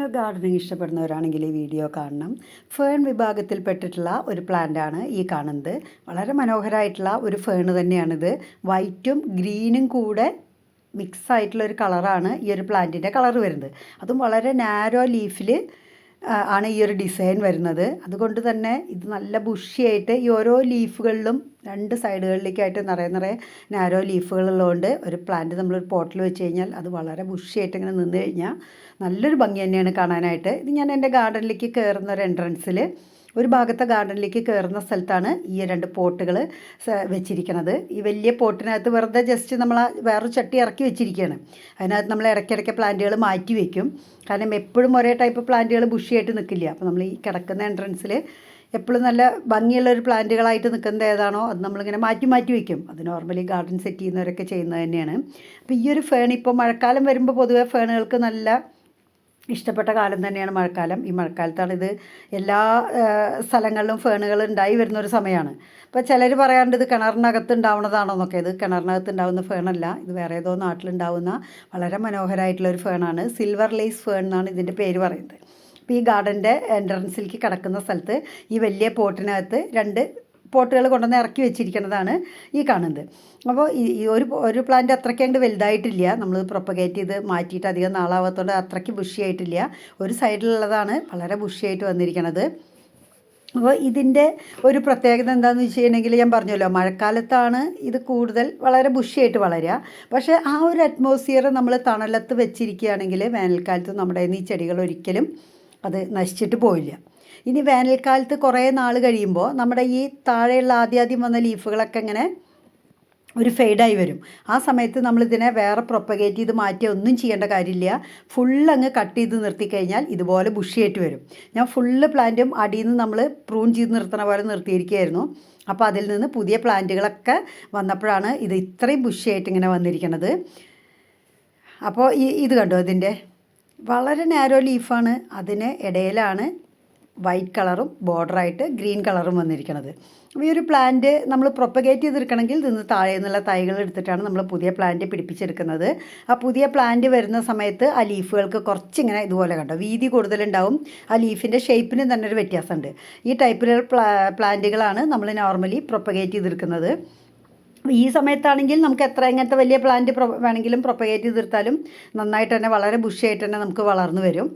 നിങ്ങൾ ഗാർഡനിങ് ഇഷ്ടപ്പെടുന്നവരാണെങ്കിൽ ഈ വീഡിയോ കാണണം. ഫേൺ വിഭാഗത്തിൽപ്പെട്ടിട്ടുള്ള ഒരു പ്ലാന്റാണ് ഈ കാണുന്നത്. വളരെ മനോഹരമായിട്ടുള്ള ഒരു ഫേണ് തന്നെയാണിത്. വൈറ്റും ഗ്രീനും കൂടെ മിക്സ് ആയിട്ടുള്ള ഒരു കളറാണ് ഈ ഒരു പ്ലാന്റിന്റെ കളർ വരുന്നത്. അതും വളരെ നാരോ ലീഫിൽ ആണ് ഈ ഒരു ഡിസൈൻ വരുന്നത്. അതുകൊണ്ട് തന്നെ ഇത് നല്ല ബുഷിയായിട്ട് ഈ ഓരോ ലീഫുകളിലും രണ്ട് സൈഡുകളിലേക്കായിട്ട് നിറയെ നിറയെ നാരോ ലീഫുകളുള്ളതുകൊണ്ട് ഒരു പ്ലാന്റ് നമ്മൾ ഒരു പോട്ടിൽ വെച്ച് കഴിഞ്ഞാൽ അത് വളരെ ബുഷിയായിട്ട് ഇങ്ങനെ നിന്ന് കഴിഞ്ഞാൽ നല്ലൊരു ഭംഗി തന്നെയാണ് കാണാനായിട്ട്. ഇത് ഞാൻ എന്റെ ഗാർഡനിലേക്ക് കയറുന്ന ഒരു എൻട്രൻസിൽ ഒരു ഭാഗത്തെ ഗാർഡനിലേക്ക് കയറുന്ന സ്ഥലത്താണ് ഈ രണ്ട് പോട്ടുകൾ വെച്ചിരിക്കുന്നത്. ഈ വലിയ പോട്ടിനകത്ത് വെറുതെ ജസ്റ്റ് നമ്മൾ വേറൊരു ചട്ടി ഇറക്കി വെച്ചിരിക്കുകയാണ്. അതിനകത്ത് നമ്മൾ ഇടയ്ക്കിടയ്ക്ക് പ്ലാന്റുകൾ മാറ്റി വെക്കും. കാരണം എപ്പോഴും ഒരേ ടൈപ്പ് പ്ലാന്റുകൾ ബുഷിയായിട്ട് നിൽക്കില്ല. അപ്പോൾ നമ്മൾ ഈ കിടക്കുന്ന എൻട്രൻസിൽ എപ്പോഴും നല്ല ഭംഗിയുള്ള ഒരു പ്ലാന്റുകളായിട്ട് നിൽക്കുന്നത് ഏതാണോ അത് നമ്മളിങ്ങനെ മാറ്റി മാറ്റി വയ്ക്കും അത് നോർമലി ഗാർഡൻ സെറ്റ് ചെയ്യുന്നവരൊക്കെ ചെയ്യുന്നത് തന്നെയാണ്. അപ്പോൾ ഈ ഒരു ഫേൺ ഇപ്പോൾ മഴക്കാലം വരുമ്പോൾ പൊതുവേ ഫേണുകൾക്ക് നല്ല ഇഷ്ടപ്പെട്ട കാലം തന്നെയാണ് മഴക്കാലം. ഈ മഴക്കാലത്താണ് ഇത് എല്ലാ സ്ഥലങ്ങളിലും ഫേണുകൾ ഉണ്ടായി വരുന്ന ഒരു സമയമാണ് ഇപ്പോൾ ചിലർ പറയാറുണ്ട് ഇത് കിണറിനകത്ത് ഉണ്ടാവുന്നതാണോ എന്നൊക്കെ. ഇത് കിണറിനകത്ത് ഉണ്ടാവുന്ന ഫേണല്ല. ഇത് വേറെ ഏതോ നാട്ടിലുണ്ടാവുന്ന വളരെ മനോഹരമായിട്ടുള്ള ഒരു ഫേണാണ്. സിൽവർ ലേസ് ഫേൺ എന്നാണ് ഇതിന്റെ പേര് പറയുന്നത്. അപ്പോൾ ഈ ഗാർഡന്റെ എൻട്രൻസിലേക്ക് കിടക്കുന്ന സ്ഥലത്ത് ഈ വലിയ പോട്ടിനകത്ത് രണ്ട് പോട്ടുകൾ കൊണ്ടുവന്ന് ഇറക്കി വെച്ചിരിക്കുന്നതാണ് ഈ കാണുന്നത്. അപ്പോൾ ഈ ഒരു ഒരു പ്ലാന്റ് അത്രയ്ക്ക് അങ്ങോട്ട് വലുതായിട്ടില്ല. നമ്മൾ പ്രൊപ്പഗേറ്റ് ചെയ്ത് മാറ്റിയിട്ട് അധികം നാളാവാത്തതുകൊണ്ട് അത്രയ്ക്ക് ബുഷിയായിട്ടില്ല ഒരു സൈഡിലുള്ളതാണ് വളരെ ബുഷിയായിട്ട് വന്നിരിക്കുന്നത് അപ്പോൾ ഇതിന്റെ ഒരു പ്രത്യേകത എന്താണെന്ന് വെച്ച് കഴിഞ്ഞെങ്കിൽ ഞാൻ പറഞ്ഞല്ലോ മഴക്കാലത്താണ് ഇത് കൂടുതൽ വളരെ ബുഷിയായിട്ട് വളരുക പക്ഷേ ആ ഒരു അറ്റ്മോസ്ഫിയർ നമ്മൾ തണലത്ത് വെച്ചിരിക്കുകയാണെങ്കിൽ വേനൽക്കാലത്ത് നമ്മുടെ ഈ ചെടികൾ ഒരിക്കലും അത് നശിച്ചിട്ട് പോയില്ല ഇനി വേനൽക്കാലത്ത് കുറേ നാൾ കഴിയുമ്പോൾ നമ്മുടെ ഈ താഴെയുള്ള ആദ്യാദ്യം വന്ന ലീഫുകളൊക്കെ ഇങ്ങനെ ഒരു ഫെയ്ഡായി വരും. ആ സമയത്ത് നമ്മളിതിനെ വേറെ പ്രൊപ്പഗേറ്റ് ചെയ്ത് മാറ്റി ഒന്നും ചെയ്യേണ്ട കാര്യമില്ല. ഫുള്ള് അങ്ങ് കട്ട് ചെയ്ത് നിർത്തി കഴിഞ്ഞാൽ ഇതുപോലെ ബുഷിയായിട്ട് വരും. ഞാൻ ഫുള്ള് പ്ലാന്റും അടിയിൽ നിന്ന് നമ്മൾ പ്രൂൺ ചെയ്ത് നിർത്തണ പോലെ നിർത്തിയിരിക്കുകയായിരുന്നു. അപ്പോൾ അതിൽ നിന്ന് പുതിയ പ്ലാന്റുകളൊക്കെ വന്നപ്പോഴാണ് ഇത് ഇത്രയും ബുഷിയായിട്ട് ഇങ്ങനെ വന്നിരിക്കുന്നത് അപ്പോൾ ഈ ഇത് കണ്ടോ അതിന്റെ വളരെ നാരോ ലീഫാണ് അതിന് ഇടയിലാണ് വൈറ്റ് കളറും ബോർഡറായിട്ട് ഗ്രീൻ കളറും വന്നിരിക്കുന്നത് അപ്പോൾ ഈ ഒരു പ്ലാന്റ് നമ്മൾ പ്രൊപ്പഗേറ്റ് ചെയ്തെടുക്കണമെങ്കിൽ നിന്ന് താഴെ നിന്നുള്ള തൈകൾ എടുത്തിട്ടാണ് നമ്മൾ പുതിയ പ്ലാന്റ് പിടിപ്പിച്ചെടുക്കുന്നത്. ആ പുതിയ പ്ലാന്റ് വരുന്ന സമയത്ത് ആ ലീഫുകൾക്ക് കുറച്ചിങ്ങനെ ഇതുപോലെ കണ്ടോ? വീതി കൂടുതലുണ്ടാവും. ആ ലീഫിന്റെ ഷേപ്പിന് തന്നെ ഒരു വ്യത്യാസമുണ്ട്. ഈ ടൈപ്പിലുള്ള പ്ലാ പ്ലാന്റുകളാണ് നമ്മൾ നോർമലി പ്രൊപ്പഗേറ്റ് ചെയ്തെടുക്കുന്നത് ഈ സമയത്താണെങ്കിൽ നമുക്ക് എത്ര ഇങ്ങനത്തെ വലിയ പ്ലാന്റ് വേണമെങ്കിലും പ്രൊപ്പഗേറ്റ് ചെയ്തെടുത്താലും നന്നായിട്ട് തന്നെ വളരെ ബുഷിയായിട്ട് തന്നെ നമുക്ക് വളർന്നു വരും.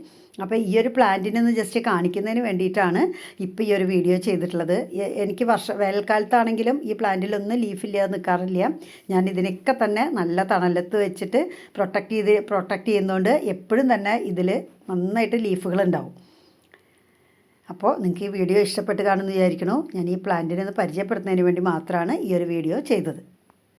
അപ്പോൾ ഈ ഒരു പ്ലാന്റിനെ ഒന്ന് ജസ്റ്റ് കാണിക്കുന്നതിന് വേണ്ടിയിട്ടാണ് ഇപ്പോൾ ഈ ഒരു വീഡിയോ ചെയ്തിട്ടുള്ളത്. എനിക്ക് വർഷ വേനൽക്കാലത്താണെങ്കിലും ഈ പ്ലാന്റിലൊന്നും ലീഫില്ലാതെ നിൽക്കാറില്ല ഞാൻ ഇതിനൊക്കെ തന്നെ നല്ല തണലത്ത് വെച്ചിട്ട് പ്രൊട്ടക്റ്റ് ചെയ്ത് പ്രൊട്ടക്റ്റ് ചെയ്യുന്നതുകൊണ്ട് എപ്പോഴും തന്നെ ഇതിൽ നന്നായിട്ട് ലീഫുകൾ ഉണ്ടാവും. അപ്പോൾ നിങ്ങൾക്ക് ഈ വീഡിയോ ഇഷ്ടപ്പെട്ട് കാണുമെന്ന് വിചാരിക്കണോ. ഞാൻ ഈ പ്ലാന്റിനെ ഒന്ന് പരിചയപ്പെടുത്തുന്നതിന് വേണ്ടി മാത്രമാണ് ഈ ഒരു വീഡിയോ ചെയ്തത്.